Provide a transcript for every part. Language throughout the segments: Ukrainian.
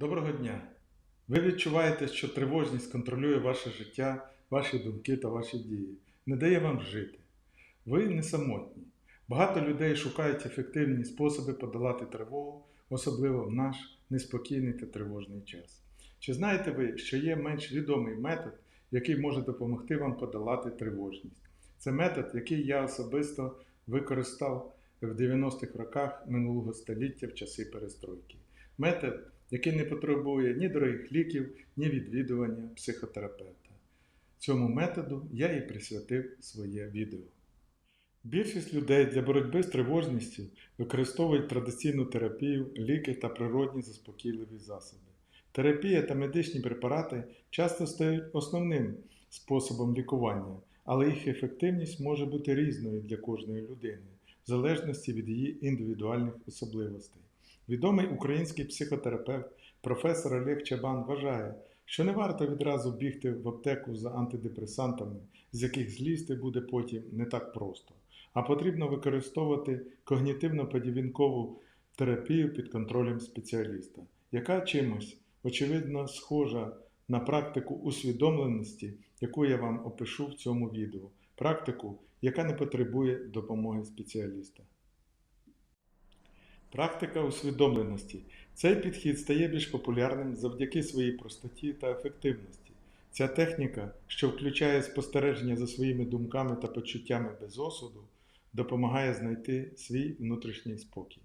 Доброго дня! Ви відчуваєте, що тривожність контролює ваше життя, ваші думки та ваші дії, не дає вам жити. Ви не самотні. Багато людей шукають ефективні способи подолати тривогу, особливо в наш неспокійний та тривожний час. Чи знаєте ви, що є менш відомий метод, який може допомогти вам подолати тривожність? Це метод, який я особисто використав в 90-х роках минулого століття в часи перестройки. Метод, який не потребує ні дорогих ліків, ні відвідування психотерапевта. Цьому методу я і присвятив своє відео. Більшість людей для боротьби з тривожністю використовують традиційну терапію, ліки та природні заспокійливі засоби. Терапія та медичні препарати часто стають основним способом лікування, але їх ефективність може бути різною для кожної людини, в залежності від її індивідуальних особливостей. Відомий український психотерапевт професор Олег Чабан вважає, що не варто відразу бігти в аптеку за антидепресантами, з яких злізти буде потім не так просто, а потрібно використовувати когнітивно-поведінкову терапію під контролем спеціаліста, яка чимось, очевидно, схожа на практику усвідомленості, яку я вам опишу в цьому відео, практику, яка не потребує допомоги спеціаліста. Практика усвідомленості. Цей підхід стає більш популярним завдяки своїй простоті та ефективності. Ця техніка, що включає спостереження за своїми думками та почуттями без осуду, допомагає знайти свій внутрішній спокій.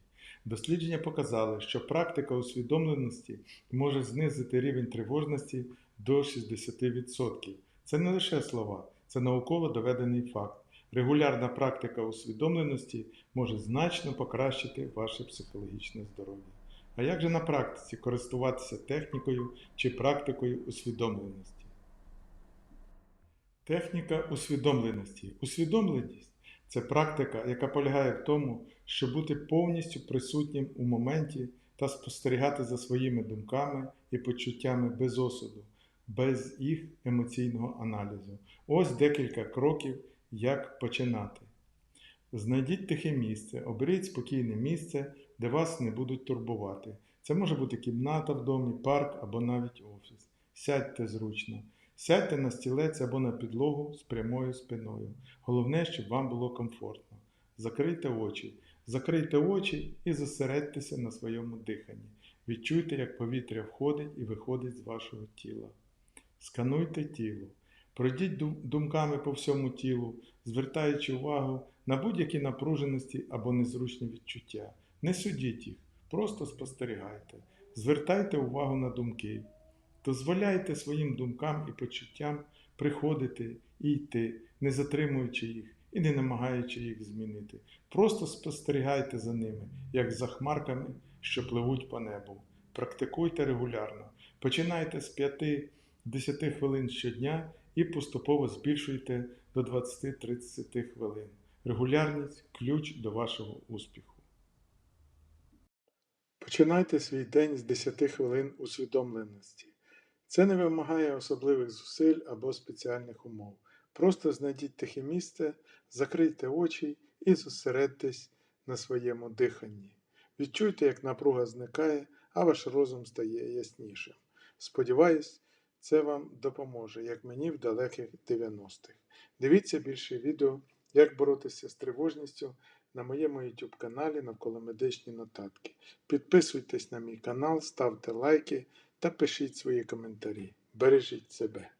Дослідження показали, що практика усвідомленості може знизити рівень тривожності до 60%. Це не лише слова, це науково доведений факт. Регулярна практика усвідомленості може значно покращити ваше психологічне здоров'я. А як же на практиці користуватися технікою чи практикою усвідомленості? Техніка усвідомленості. Усвідомленість це практика, яка полягає в тому, щоб бути повністю присутнім у моменті та спостерігати за своїми думками і почуттями без осуду, без їх емоційного аналізу. Ось декілька кроків, як починати. Знайдіть тихе місце, оберіть спокійне місце, де вас не будуть турбувати. Це може бути кімната в домі, парк або навіть офіс. Сядьте зручно. Сядьте на стілець або на підлогу з прямою спиною. Головне, щоб вам було комфортно. Закрийте очі. Закрийте очі і зосередьтеся на своєму диханні. Відчуйте, як повітря входить і виходить з вашого тіла. Скануйте тіло. Пройдіть думками по всьому тілу, звертаючи увагу на будь-які напруженості або незручні відчуття. Не судіть їх, просто спостерігайте. Звертайте увагу на думки. Дозволяйте своїм думкам і почуттям приходити і йти, не затримуючи їх і не намагаючи їх змінити. Просто спостерігайте за ними, як за хмарками, що пливуть по небу. Практикуйте регулярно. Починайте з 5-10 хвилин щодня і поступово збільшуйте до 20-30 хвилин. Регулярність ключ до вашого успіху. Починайте свій день з 10 хвилин усвідомленості. Це не вимагає особливих зусиль або спеціальних умов. Просто знайдіть тихе місце, закрийте очі і зосередьтесь на своєму диханні. Відчуйте, як напруга зникає, а ваш розум стає яснішим. Сподіваюсь, це вам допоможе, як мені в далеких 90-х. Дивіться більше відео, як боротися з тривожністю на моєму YouTube каналі навколо медичні нотатки. Підписуйтесь на мій канал, ставте лайки та пишіть свої коментарі. Бережіть себе.